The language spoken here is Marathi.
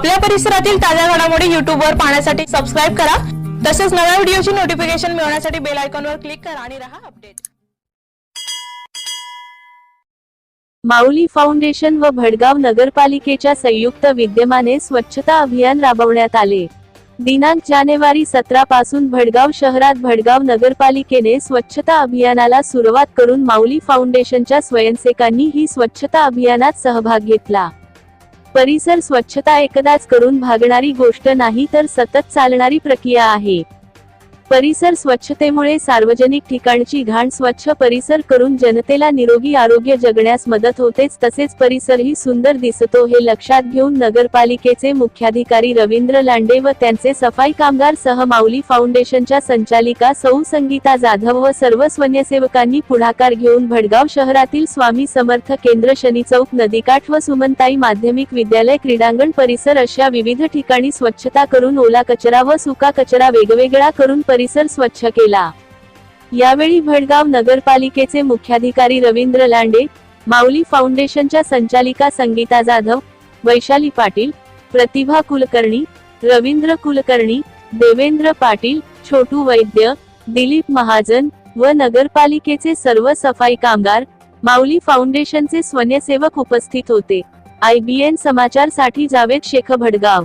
आपल्या परिसरातील ताज्या घडामोडी युट्यूब वर पाहण्यासाठी सबस्क्राईब करा. तसेच नव्या व्हिडिओची नोटिफिकेशन मिळवण्यासाठी बेल आयकॉनवर क्लिक करा आणि रहा अपडेट माऊली फाउंडेशन व भडगाव नगरपालिकेच्या संयुक्त विद्यमाने स्वच्छता अभियान राबवण्यात आले. दिनांक जानेवारी सतरा पासून भडगाव शहरात भडगाव नगरपालिकेने स्वच्छता अभियानाला सुरुवात करून माऊली फाउंडेशनच्या स्वयंसेवकांनी ही स्वच्छता अभियानात सहभाग घेतला. परिसर स्वच्छता एकदाच करून भागणारी गोष्ट नाही तर सतत चालणारी प्रक्रिया आहे. परिसर स्वच्छतेमुळे सार्वजनिक ठिकाणची घाण स्वच्छ परिसर करून जनतेला निरोगी आरोग्य जगण्यास मदत होतेच तसेच परिसरही सुंदर दिसतो हे लक्षात घेऊन नगरपालिकेचे मुख्याधिकारी रवींद्र लांडे व त्यांचे सफाई कामगार सह माऊली फाउंडेशनच्या संचालिका सौ संगीता जाधव व सर्व स्वयंसेवकांनी पुढाकार घेऊन भडगाव शहरातील स्वामी समर्थ केंद्र शनी चौक नदीकाठ व सुमनताई माध्यमिक विद्यालय क्रीडांगण परिसर अशा विविध ठिकाणी स्वच्छता करून ओला कचरा व सुका कचरा वेगवेगळा करून परिसर स्वच्छ केला. यावेळी भडगाव नगरपालिकेचे मुख्याधिकारी रवींद्र लांडे माऊली फाउंडेशनच्या संचालिका संगीता जाधव वैशाली पाटील प्रतिभा कुलकर्णी रवींद्र कुलकर्णी देवेंद्र पाटील छोटू वैद्य दिलीप महाजन व नगरपालिकेचे सर्व सफाई कामगार माऊली फाउंडेशनचे स्वयंसेवक उपस्थित होते. IBN समाचारसाठी Javed Shaikh Bhadgaon.